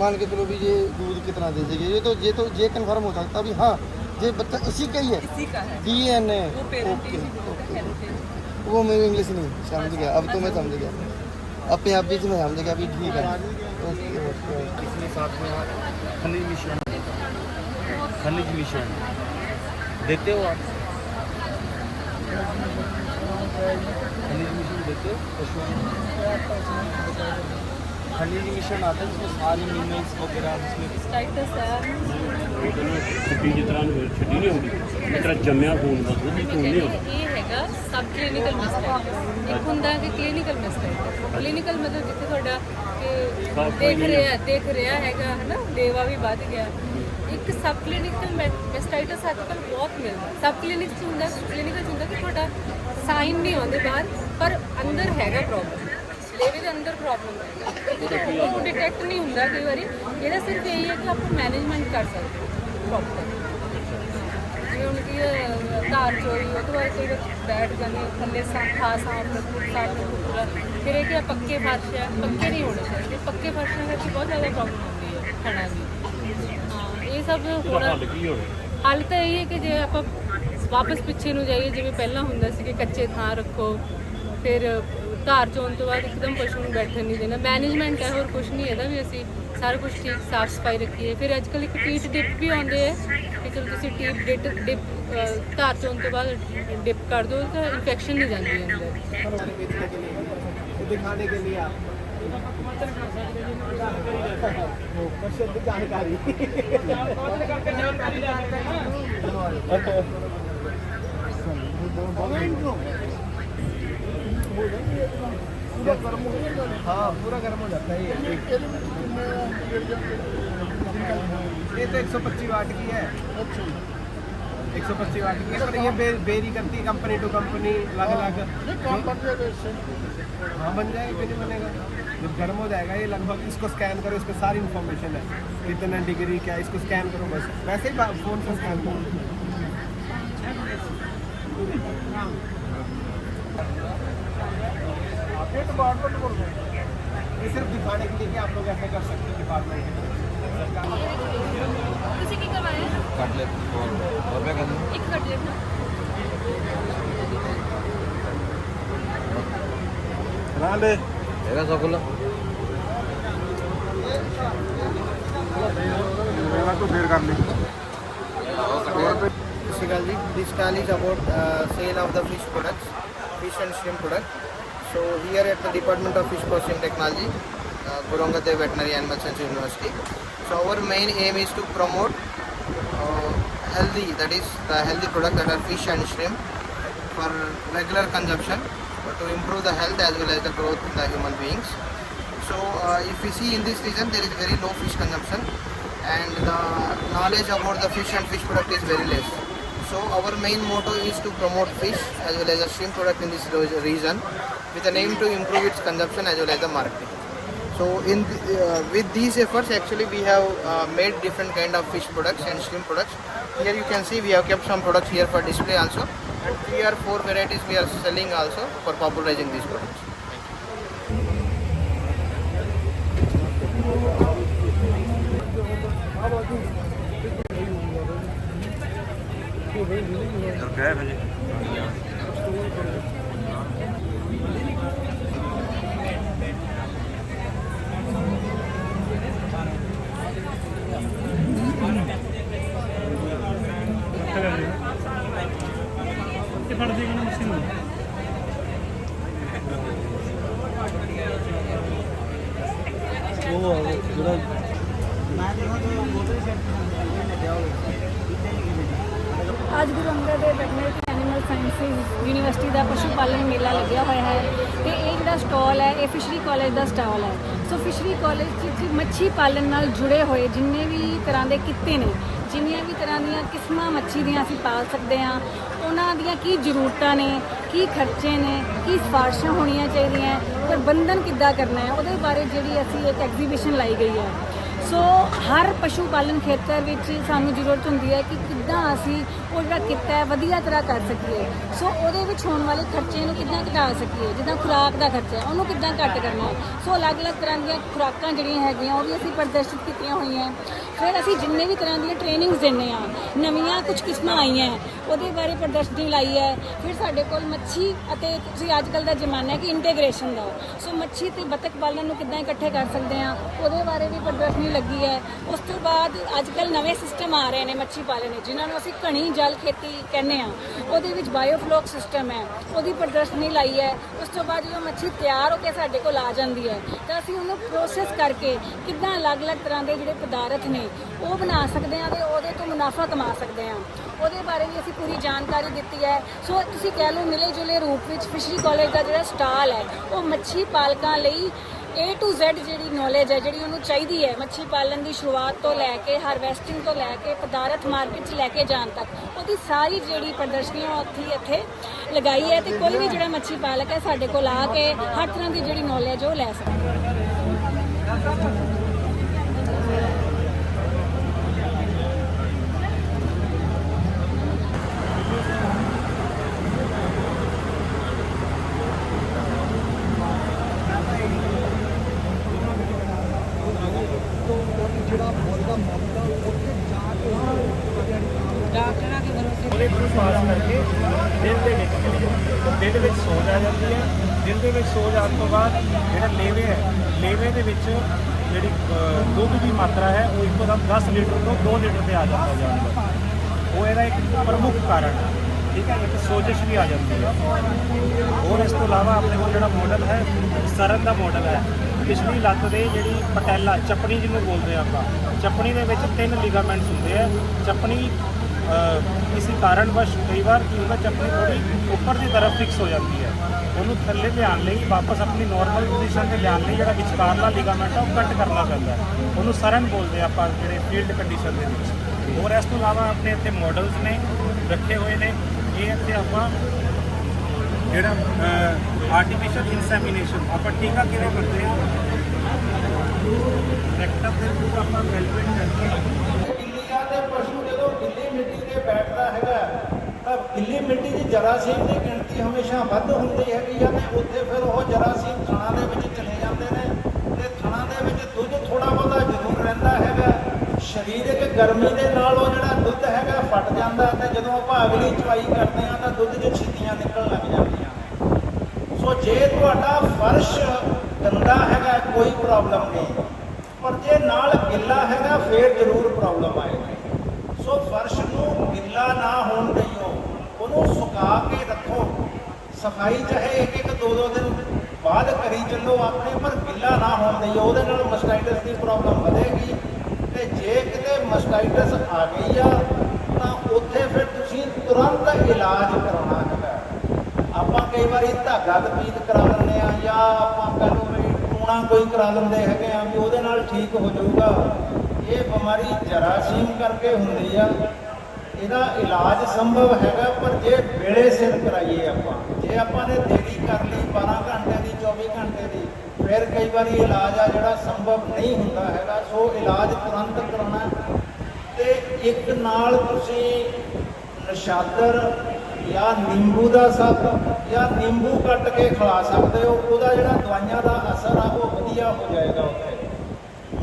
मान के चलो भी ये दूध कितना दे देगी। ये तो ये तो ये कंफर्म हो सकता भी हाँ ये बच्चा इसी का ही है? इसी का है। डीएनए। वो ओके। पेरेंटेज ही बोलते ओके हैं। heritage। वो मैं इंग्लिश नहीं समझ गया। अब तो मैं समझ गया। अब पंजाबी से मैं समझ गया अभी ठीक है। इसमें साथ में खनिज मिश्रण खनिज मिश्रण देते हो आप? खनिज मिश्रण देते हो? पशुओं को खनिज मिश्रण आता है जिसमें सारी मिनरल्स वगैरह जिसमें स्टाइटस है ਛੱਡੀ ਜਿਸ ਤਰ੍ਹਾਂ ਛੱਡੀ ਨਹੀਂ ਹੁੰਦੀ ਇਸ ਤਰ੍ਹਾਂ ਜੰਮਿਆ ਖੂਨ ਦਾ ਦੁੱਧ ਖੂਨ ਨਹੀਂ ਹੁੰਦਾ ਇਹ ਹੈਗਾ ਸਬ ਕਲੀਨਿਕਲ ਮਿਸਟੇਕ ਇੱਕ ਹੁੰਦਾ ਹੈ ਕਿ ਕਲੀਨਿਕਲ ਮਿਸਟੇਕ ਕਲੀਨਿਕਲ ਮਤਲਬ ਜਿੱਥੇ ਤੁਹਾਡਾ ਕਿ ਦੇਖ ਰਿਹਾ ਦੇਖ ਰਿਹਾ ਹੈਗਾ ਹਨਾ ਲੇਵਾ ਵੀ ਵੱਧ ਗਿਆ ਇੱਕ ਸਬ ਕਲੀਨਿਕਲ ਮੈਸਟਾਈਟਸ ਅੱਜ ਕੱਲ੍ਹ ਬਹੁਤ ਮਿਲਦਾ ਸਬ ਕਲੀਨਿਕ ਚ ਹੁੰਦਾ ਕਲੀਨਿਕਲ ਚ ਹੁੰਦਾ ਕਿ ਤੁਹਾਡਾ ਸਾਈਨ ਨਹੀਂ ਆਉਂਦੇ ਬਾਹਰ ਪਰ ਅੰਦਰ ਹੈਗਾ ਪ੍ਰੋਬਲਮ ਲੇਵੇ ਦੇ ਅੰਦਰ ਪ੍ਰੋਬਲਮ ਹੈ। ਉਹ ਡਿਟੈਕਟ ਨਹੀਂ ਹੁੰਦਾ ਕਈ ਵਾਰੀ। ਇਹਦਾ ਸਿਰਫ ਇਹ ਹੈ ਕਿ ਆਪਾਂ ਮੈਨੇਜਮੈਂਟ ਕਰ ਸਕਦੇ ਪ੍ਰੋਪਰ ਜਿਵੇਂ ਹੁਣ ਕੀ ਹੈ, ਧਾਰ ਚੋਰੀ ਉਹ ਤੋਂ ਬਾਅਦ ਕੋਈ ਬੈਠ ਜਾਂਦੇ ਥੱਲੇ ਸਾਫ਼ ਸਾਫ਼ ਸਾਫ਼ ਰੱਖੋ। ਫਿਰ ਇਹ ਕਿ ਪੱਕੇ ਫਰਸ਼ ਹੈ ਪੱਕੇ ਨਹੀਂ ਹੋਣੇ ਚਾਹੀਦੇ। ਪੱਕੇ ਫਰਸ਼ਾਂ ਕਰਕੇ ਬਹੁਤ ਜ਼ਿਆਦਾ ਪ੍ਰੋਬਲਮ ਹੁੰਦੀ ਹੈ ਖਾਣਾ ਦੀ। ਹਾਂ ਇਹ ਸਭ ਹੋਣਾ? ਹੱਲ ਤਾਂ ਇਹ ਹੈ ਕਿ ਜੇ ਆਪਾਂ ਵਾਪਸ ਪਿੱਛੇ ਨੂੰ ਜਾਈਏ ਜਿਵੇਂ ਪਹਿਲਾਂ ਹੁੰਦਾ ਸੀ ਕਿ ਕੱਚੇ ਥਾਂ ਰੱਖੋ ਫਿਰ ਘਰ ਚੋਣ ਤੋਂ ਬਾਅਦ ਇੱਕਦਮ ਪਸ਼ੂ ਨੂੰ ਬੈਠਣ ਨਹੀਂ ਦੇਣਾ। ਮੈਨੇਜਮੈਂਟ ਹੈ ਹੋਰ ਕੁਝ ਨਹੀਂ ਇਹਦਾ ਵੀ ਅਸੀਂ ਸਾਰਾ ਕੁਝ ਠੀਕ ਸਾਫ਼ ਸਫ਼ਾਈ ਰੱਖੀ ਹੈ ਫਿਰ ਅੱਜ ਕੱਲ ਇੱਕ ਟੀਟ ਡਿਪ ਵੀ ਆਉਂਦੇ ਹੈ ਕਿ ਚਲ ਤੁਸੀਂ ਟੀਟ ਡਿਟ ਡਿਪ ਧਾਰ ਚੋਣ ਤੋਂ ਬਾਅਦ ਡਿਪ ਕਰ ਦਿਓ ਤਾਂ ਇਨਫੈਕਸ਼ਨ ਨਹੀਂ ਜਾਂਦੀ ਅੰਦਰ। ਦਿਖਾਣੇ ਕੇ ਲਈ ਆਪ ਪ੍ਰਸਿੱਧ ਜਾਣਕਾਰੀ। ਜਾਣਕਾਰੀ। हाँ पूरा गर्म हो जाता है ये तो 125 वाट की है 125 वाट की है ये बेरी करती है कंपनी टू कंपनी अलग अलग हाँ बन जाएगा क्यों नहीं बनेगा जब गर्म हो जाएगा ये लगभग इसको स्कैन करो इस पर सारी इन्फॉर्मेशन है कितना डिग्री क्या इसको स्कैन करो बस वैसे ही फ़ोन से स्कैन करो डिपार्टमेंट बोल रहे हैं। ये सिर्फ़ दिखाने के लिए कि आप लोग ऐसे कर सकते हैं डिपार्टमेंट किसी की करवाया कटलेट मेरा तो देर कर ली। Basically, this stall is about. So here at the Department of Fish Processing Technology, uh, Guru Angad Dev Veterinary Animal Science University. So our main aim is to promote uh, healthy, that is the healthy product that are fish and shrimp for regular consumption, to improve the health as well as the growth in the human beings. So uh, if we see in this region, there is very low fish consumption and the knowledge about the fish and fish product is very less. So our main motto is to promote fish as well as the shrimp product in this region with an aim to improve its consumption as well as the marketing. So in uh, with these efforts actually we have uh, made different kind of fish products and shrimp products. Here you can see we have kept some products here for display also and three or four varieties we are selling also for popularizing these products. ਅੱਜ Guru Angad Dev veterinary animal sciences university ਦਾ ਪਸ਼ੂ ਪਾਲਣ ਮੇਲਾ ਲੱਗਿਆ ਹੋਇਆ ਹੈ ਤੇ ਇਹ ਜਿਹੜਾ ਸਟਾਲ ਹੈ, ਇਹ ਫਿਸ਼ਰੀ ਕਾਲਜ ਦਾ ਸਟਾਲ ਹੈ। ਸੋ ਫਿਸ਼ਰੀ ਕਾਲਜ ਵਿੱਚ ਮੱਛੀ ਪਾਲਣ ਨਾਲ ਜੁੜੇ ਹੋਏ ਜਿੰਨੇ ਵੀ ਤਰ੍ਹਾਂ ਦੇ ਕਿੱਤੇ ਨੇ ਜਿੰਨੀਆਂ ਵੀ ਤਰ੍ਹਾਂ ਦੀਆਂ ਕਿਸਮਾਂ ਮੱਛੀ ਦੀਆਂ ਅਸੀਂ ਪਾਲ ਸਕਦੇ ਹਾਂ, ਉਹਨਾਂ ਦੀਆਂ ਕੀ ਜ਼ਰੂਰਤਾਂ ਨੇ, ਕੀ ਖਰਚੇ ਨੇ, ਕੀ ਸਿਫਾਰਸ਼ਾਂ ਹੋਣੀਆਂ ਚਾਹੀਦੀਆਂ, ਪ੍ਰਬੰਧਨ ਕਿੱਦਾਂ ਕਰਨਾ ਹੈ, ਉਹਦੇ ਬਾਰੇ ਜਿਹੜੀ ਅਸੀਂ ਇੱਕ ਐਗਜ਼ੀਬਿਸ਼ਨ ਲਾਈ ਗਈ ਹੈ। ਸੋ ਹਰ ਪਸ਼ੂ ਪਾਲਣ ਖੇਤਰ ਵਿੱਚ ਸਾਨੂੰ ਜ਼ਰੂਰਤ ਹੁੰਦੀ ਹੈ ਕਿ ਕਿੱਦਾਂ ਅਸੀਂ ਉਹ ਜਿਹੜਾ ਕਿੱਤਾ ਹੈ, ਵਧੀਆ ਤਰ੍ਹਾਂ ਕਰ ਸਕੀਏ। ਸੋ ਉਹਦੇ ਵਿੱਚ ਹੋਣ ਵਾਲੇ ਖਰਚੇ ਨੂੰ ਕਿੱਦਾਂ ਘਟਾ ਸਕੀਏ? ਜਿੱਦਾਂ ਖੁਰਾਕ ਦਾ ਖਰਚਾ ਹੈ, ਉਹਨੂੰ ਕਿੱਦਾਂ ਘੱਟ ਕਰਨਾ ਸੋ ਅਲੱਗ-ਅਲੱਗ ਤਰ੍ਹਾਂ ਦੀਆਂ ਖੁਰਾਕਾਂ ਜਿਹੜੀਆਂ ਹੈਗੀਆਂ, ਉਹ ਵੀ ਅਸੀਂ ਪ੍ਰਦਰਸ਼ਿਤ ਕੀਤੀਆਂ ਹੋਈਆਂ ਫਿਰ ਅਸੀਂ ਜਿੰਨੇ ਵੀ ਤਰ੍ਹਾਂ ਦੀਆਂ ਟ੍ਰੇਨਿੰਗਸ ਦਿੰਦੇ ਆ ਨਵੀਆਂ ਕੁਝ ਕਿਸਮਾਂ ਆਈਆਂ ਉਹਦੇ ਬਾਰੇ ਪ੍ਰਦਰਸ਼ਨੀ ਲਾਈ ਹੈ। ਫਿਰ ਸਾਡੇ ਕੋਲ ਮੱਛੀ ਅਤੇ ਤੁਸੀਂ ਅੱਜ ਕੱਲ ਦਾ ਜ਼ਮਾਨਾ ਹੈ ਕਿ ਇੰਟੀਗ੍ਰੇਸ਼ਨ ਦਾ। ਸੋ ਮੱਛੀ ਤੇ ਬਤਕ ਪਾਲਣ ਨੂੰ ਕਿੱਦਾਂ ਇਕੱਠੇ ਕਰ ਸਕਦੇ ਆ ਉਹਦੇ ਬਾਰੇ ਵੀ ਪ੍ਰਦਰਸ਼ਨੀ ਲੱਗੀ ਹੈ। ਉਸ ਤੋਂ ਬਾਅਦ ਅੱਜ ਕੱਲ ਨਵੇਂ ਸਿਸਟਮ ਆ ਰਹੇ ਨੇ ਮੱਛੀ ਪਾਲਣ ਦੇ, ਜਿਨ੍ਹਾਂ ਨੂੰ ਅਸੀਂ ਘਣੀ ਜਾਂ ਜਲ ਖੇਤੀ ਕਹਿੰਦੇ ਆ। ਉਹਦੇ ਵਿੱਚ ਬਾਇਓਫਲੋਕ ਸਿਸਟਮ ਹੈ। ਉਹਦੀ ਪ੍ਰਦਰਸ਼ਨੀ ਲਾਈ ਹੈ। ਉਸ ਤੋਂ ਬਾਅਦ ਜਦੋਂ ਮੱਛੀ ਤਿਆਰ ਹੋ ਕੇ ਸਾਡੇ ਕੋਲ ਆ ਜਾਂਦੀ ਹੈ, ਤਾਂ ਅਸੀਂ ਉਹਨੂੰ ਪ੍ਰੋਸੈਸ ਕਰਕੇ ਕਿੱਦਾਂ ਅਲੱਗ-ਅਲੱਗ ਤਰ੍ਹਾਂ ਦੇ ਜਿਹੜੇ ਪਦਾਰਥ ਨੇ, ਉਹ ਬਣਾ ਸਕਦੇ ਆ ਤੇ ਉਹਦੇ ਤੋਂ ਮੁਨਾਫਾ ਕਮਾ ਸਕਦੇ ਆ ਉਹਦੇ ਬਾਰੇ ਵੀ ਅਸੀਂ ਪੂਰੀ ਜਾਣਕਾਰੀ ਦਿੱਤੀ ਹੈ। ਸੋ ਤੁਸੀਂ ਕਹਿ ਲਓ ਮਿਲੇ ਜੁਲੇ ਰੂਪ ਵਿੱਚ ਫਿਸ਼ਰੀ ਕਾਲਜ ਦਾ ਜਿਹੜਾ ਸਟਾਲ ਹੈ, ਉਹ ਮੱਛੀ ਪਾਲਕਾਂ ਲਈ A to Z ਜਿਹੜੀ ਨੌਲੇਜ ਹੈ, ਜਿਹੜੀ ਉਹਨੂੰ ਚਾਹੀਦੀ ਹੈ ਮੱਛੀ ਪਾਲਣ ਦੀ ਸ਼ੁਰੂਆਤ ਤੋਂ ਲੈ ਕੇ ਹਾਰਵੈਸਟਿੰਗ ਤੋਂ ਲੈ ਕੇ, ਪਦਾਰਥ ਮਾਰਕੀਟ 'ਚ ਲੈ ਕੇ ਜਾਣ ਤੱਕ, ਉਹਦੀ ਸਾਰੀ ਜਿਹੜੀ ਪ੍ਰਦਰਸ਼ਨੀ ਉਹ ਉੱਥੇ ਇੱਥੇ ਲਗਾਈ ਹੈ ਤੇ ਕੋਈ ਵੀ ਜਿਹੜਾ ਮੱਛੀ ਪਾਲਕ ਹੈ, ਸਾਡੇ ਕੋਲ ਆ ਕੇ ਹਰ ਤਰ੍ਹਾਂ ਦੀ ਜਿਹੜੀ ਨੌਲੇਜ ਉਹ ਲੈ ਸਕਦਾ ਉਹਦੇ ਨੂੰ ਪਾਸ ਕਰਕੇ ਦਿਲ ਦੇ ਵਿੱਚ ਚਲੀ ਜਾਂਦੀ ਹੈ ਦਿਲ ਵਿੱਚ ਸੋਜ ਆ ਜਾਂਦੀ ਹੈ ਦਿਲ ਦੇ ਵਿੱਚ ਸੋਜ ਆਉਣ ਤੋਂ ਬਾਅਦ ਜਿਹੜਾ ਲੇਵੇ ਹੈ ਲੇਵੇ ਦੇ ਵਿੱਚ ਜਿਹੜੀ ਦੁੱਧ ਦੀ ਮਾਤਰਾ ਹੈ, ਉਹ ਇੱਕੋ ਦਮ 10 ਲੀਟਰ ਤੋਂ 2 ਲੀਟਰ ਤੇ ਆ ਜਾਂਦਾ ਜਾਨਵਰ ਉਹ ਇਹਦਾ ਇੱਕ ਪ੍ਰਮੁੱਖ ਕਾਰਨ ਹੈ, ਠੀਕ ਹੈ, ਇੱਕ ਸੋਜਸ਼ ਵੀ ਆ ਜਾਂਦੀ ਹੈ। ਹੋਰ ਇਸ ਤੋਂ ਇਲਾਵਾ ਆਪਣੇ ਕੋਲ ਜਿਹੜਾ ਮਾਡਲ ਹੈ, ਸਰਨ ਦਾ ਮਾਡਲ ਹੈ, ਪਿਛਲੀ ਲੱਤ ਦੇ ਜਿਹੜੀ ਪਟੈਲਾ, ਚਪਣੀ ਜਿਹਨੂੰ ਬੋਲਦੇ ਆ ਆਪਾਂ, ਚੱਪਣੀ ਦੇ ਵਿੱਚ ਤਿੰਨ ਲਿਗਾਮੈਂਟਸ ਹੁੰਦੇ ਆ। ਚੱਪਣੀ ਕਿਸੇ ਕਾਰਨਵਸ਼ ਕਈ ਵਾਰ ਕੀ ਹੁੰਦਾ, ਚੱਪਣੀ ਥੋੜੀ ਉੱਪਰ ਦੀ ਤਰਫ ਫਿਕਸ ਹੋ ਜਾਂਦੀ ਹੈ। ਉਹਨੂੰ ਥੱਲੇ ਲਿਆਉਣ ਲਈ, ਵਾਪਸ ਆਪਣੀ ਨਾਰਮਲ ਪੋਜੀਸ਼ਨ ਤੇ ਲਿਆਉਣ ਲਈ ਜਿਹੜਾ ਵਿਚਕਾਰਲਾ ਲਿਗਾਮੈਂਟ ਆ, ਉਹ ਕੱਟ ਕਰਨਾ ਪੈਂਦਾ ਉਹਨੂੰ ਸਰਨ ਬੋਲਦੇ ਆ ਆਪਾਂ ਜਿਹੜੇ ਫੀਲਡ ਕੰਡੀਸ਼ਨ ਦੇ ਵਿੱਚ। ਹੋਰ ਇਸ ਤੋਂ ਇਲਾਵਾ ਆਪਣੇ ਇੱਥੇ ਮਾਡਲਸ ਨੇ ਰੱਖੇ ਹੋਏ ਨੇ। ਇਹ ਇੱਥੇ ਆਪਾਂ ਜਿਹੜਾ ਆਰਟੀਫੀਸ਼ੀਅਲ ਇਨਸੈਮੀਨੇਸ਼ਨ ਆਪਾਂ ਟੀਕਾ ਕਿਵੇਂ ਕਰਦੇ ਹਾਂ ਰੈਕਟਮ ਦੇ ਥਰੂ ਆਪਾਂ ਵੈਲਵੇਟ ਕਰਕੇ ਗਿੱਲੀਆਂ ਤੇ ਪਸ਼ੂ ਜਦੋਂ ਗਿੱਲੀ ਮਿੱਟੀ ਤੇ ਬੈਠਦਾ ਹੈਗਾ ਤਾਂ ਗਿੱਲੀ ਮਿੱਟੀ ਦੀ ਜਰਾਸੀਮ ਦੀ ਗਿਣਤੀ ਹਮੇਸ਼ਾ ਵੱਧ ਹੁੰਦੀ ਹੈਗੀ ਆ ਤੇ ਉੱਥੇ ਫਿਰ ਉਹ ਜਰਾਸੀਮ ਥਣਾ ਦੇ ਵਿੱਚ ਚਲੇ ਜਾਂਦੇ ਨੇ ਤੇ ਥਣਾ ਦੇ ਵਿੱਚ ਦੁੱਧ ਥੋੜਾ ਬਹੁਤਾ ਜ਼ਰੂਰ ਰਹਿੰਦਾ ਹੈਗਾ। ਸਰੀਰਕ ਗਰਮੀ ਦੇ ਨਾਲ ਉਹ ਜਿਹੜਾ ਦੁੱਧ ਹੈਗਾ ਫਟ ਜਾਂਦਾ ਤੇ ਜਦੋਂ ਆਪਾਂ ਅਗਲੀ ਚਵਾਈ ਕਰਦੇ ਆ ਤਾਂ ਦੁੱਧ 'ਚ ਛਿੱਤੀਆਂ ਨਿਕਲਣ ਲੱਗ ਜਾਂਦੀਆਂ ਨੇ। ਸੋ ਜੇ ਤੁਹਾਡਾ ਫਰਸ਼ ਗੰਦਾ ਹੈਗਾ, ਕੋਈ ਪ੍ਰੋਬਲਮ ਨਹੀਂ। ਪਰ ਜੇ ਨਾਲ ਗਿੱਲਾ ਹੈਗਾ, ਫੇਰ ਜ਼ਰੂਰ ਪ੍ਰੋਬਲਮ ਆਏਗੀ। ਸੋ ਫਰਸ਼ ਨੂੰ ਗਿੱਲਾ ਨਾ ਹੋਣ ਦਿਓ ਉਹਨੂੰ ਸੁਕਾ ਕੇ ਰੱਖੋ ਸਫ਼ਾਈ ਚਾਹੇ ਇੱਕ ਇੱਕ ਦੋ ਦੋ ਦਿਨ ਬਾਅਦ ਕਰੀ ਚੱਲੋ ਆਪਣੇ, ਪਰ ਗਿੱਲਾ ਨਾ ਹੋਣ ਦਿਓ ਉਹਦੇ ਨਾਲ ਮਸਟਾਈਟਸ ਦੀ ਪ੍ਰੋਬਲਮ ਵਧੇਗੀ। ਤੇ ਜੇ ਕਿਤੇ ਮਸਟਾਈਟਸ ਆ ਗਈ ਆ, ਤਾਂ ਉੱਥੇ ਫਿਰ ਤੁਸੀਂ ਤੁਰੰਤ ਇਲਾਜ ਕਰਾਉਣਾ ਹੈਗਾ। ਆਪਾਂ ਕਈ ਵਾਰੀ ਧਾਗਾ ਤਪੀਤ ਕਰਾ ਲੈਂਦੇ ਆ ਜਾਂ ਆਪਾਂ ਕਹ ਲਓ ਵੀ ਟੂਣਾ ਕੋਈ ਕਰਾ ਲੈਂਦੇ ਹੈਗੇ ਆ ਵੀ ਉਹਦੇ ਨਾਲ ਠੀਕ ਹੋ ਜਾਊਗਾ। ਇਹ ਬਿਮਾਰੀ ਜਰਾਸੀਮ ਕਰਕੇ ਹੁੰਦੀ ਆ। ਇਹਦਾ ਇਲਾਜ ਸੰਭਵ ਹੈਗਾ, ਪਰ ਜੇ ਵੇਲੇ ਸਿਰ ਕਰਾਈਏ ਆਪਾਂ ਜੇ ਆਪਾਂ ਨੇ ਦੇਰੀ ਕਰ ਲਈ 12 ਘੰਟੇ ਦੀ 24 ਘੰਟੇ ਦੀ, ਫਿਰ ਕਈ ਵਾਰੀ ਇਲਾਜ ਆ ਜਿਹੜਾ ਸੰਭਵ ਨਹੀਂ ਹੁੰਦਾ ਹੈਗਾ, ਸੋ ਇਲਾਜ ਤੁਰੰਤ ਕਰਾਉਣਾ ਤੇ ਇੱਕ ਨਾਲ ਤੁਸੀਂ ਨਸ਼ਾਦਰ ਜਾਂ ਨਿੰਬੂ ਦਾ ਸੱਤ ਜਾਂ ਨਿੰਬੂ ਕੱਟ ਕੇ ਖਿਲਾ ਸਕਦੇ ਹੋ, ਉਹਦਾ ਜਿਹੜਾ ਦਵਾਈਆਂ ਦਾ ਅਸਰ ਆ, ਉਹ ਵਧੀਆ ਹੋ ਜਾਏਗਾ ਉੱਥੇ।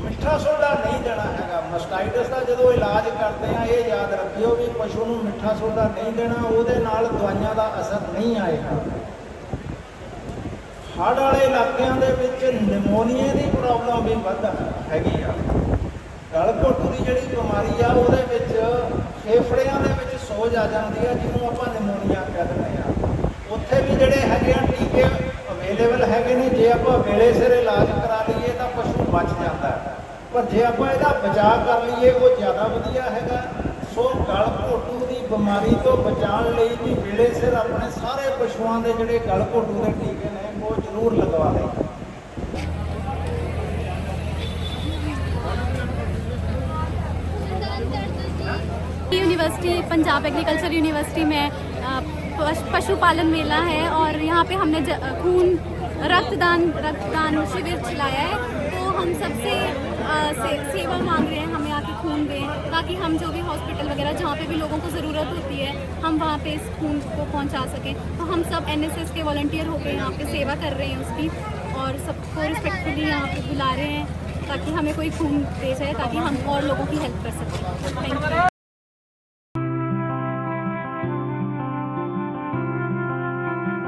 ਮਿੱਠਾ ਸੋਡਾ ਨਹੀਂ ਦੇਣਾ ਹੈਗਾ। ਮਸਟਾਈਟਸ ਦਾ ਜਦੋਂ ਇਲਾਜ ਕਰਦੇ ਆ, ਇਹ ਯਾਦ ਰੱਖਿਓ ਵੀ ਪਸ਼ੂ ਨੂੰ ਮਿੱਠਾ ਸੋਡਾ ਨਹੀਂ ਦੇਣਾ, ਉਹਦੇ ਨਾਲ ਦਵਾਈਆਂ ਦਾ ਅਸਰ ਨਹੀਂ ਆਏਗਾ ਹੜ੍ਹ ਵਾਲੇ ਇਲਾਕਿਆਂ ਦੇ ਵਿੱਚ ਨਿਮੋਨੀਆ ਦੀ ਪ੍ਰੋਬਲਮ ਵੀ ਵੱਧ ਹੈਗੀ ਆ। ਗਲ ਦੀ ਜਿਹੜੀ ਬਿਮਾਰੀ ਆ, ਉਹਦੇ ਵਿੱਚ ਫੇਫੜਿਆਂ ਦੇ ਵਿੱਚ ਸੋਜ ਆ ਜਾਂਦੀ ਆ, ਜਿਹਨੂੰ ਆਪਾਂ ਨਿਮੋਨੀਆ ਕਹਿ ਦਿੰਦੇ ਆ। ਉੱਥੇ ਵੀ ਜਿਹੜੇ ਹੈਗੇ ਆ, ਟੀਕੇ ਅਵੇਲੇਬਲ ਹੈਗੇ ਨੇ। ਜੇ ਆਪਾਂ ਵੇਲੇ ਸਿਰ ਇਲਾਜ ਕਰਾ ਲਈਏ ਤਾਂ ਪਸ਼ੂ ਬਚ ਜਾਂਦਾ। ਪਰ ਜੇ ਆਪਾਂ ਇਹਦਾ ਬਚਾਅ ਕਰ ਲਈਏ, ਉਹ ਜ਼ਿਆਦਾ ਵਧੀਆ ਹੈਗਾ। ਸੋ ਗਲ ਘੋਟੂ ਬਿਮਾਰੀ ਤੋਂ ਬਚਾਉਣ ਲਈ ਵੀ ਵੇਲੇ ਸਿਰ ਆਪਣੇ ਸਾਰੇ ਪਸ਼ੂਆਂ ਦੇ ਜਿਹੜੇ ਗਲ ਘੋਟੂ ਦੇ ਟੀਕੇ ਨੇ ਉਹ ਜ਼ਰੂਰ ਲਗਵਾ ਲਏ यूनिवर्सिटी पंजाब एग्रीकल्चर यूनिवर्सिटी में अ, पश- पशुपालन मेला है और यहाँ पे हमने ज- खून रक्तदान रक्तदान शिविर चलाया है तो हम सबसे अ, से, सेवा मांग रहे हैं हमें आके खून दें ताकि हम जो भी हॉस्पिटल वगैरह जहाँ पे भी लोगों को ज़रूरत होती है, हम वहाँ पे इस खून को पहुँचा सकें। तो हम सब एनएसएस के वॉल्टियर होकर यहाँ पे सेवा कर रहे हैं उसकी और सबको रिस्पेक्टफुली यहाँ पे बुला रहे हैं ताकि हमें कोई खून दे जाए ताकि हम और लोगों की हेल्प कर सकें। Thank you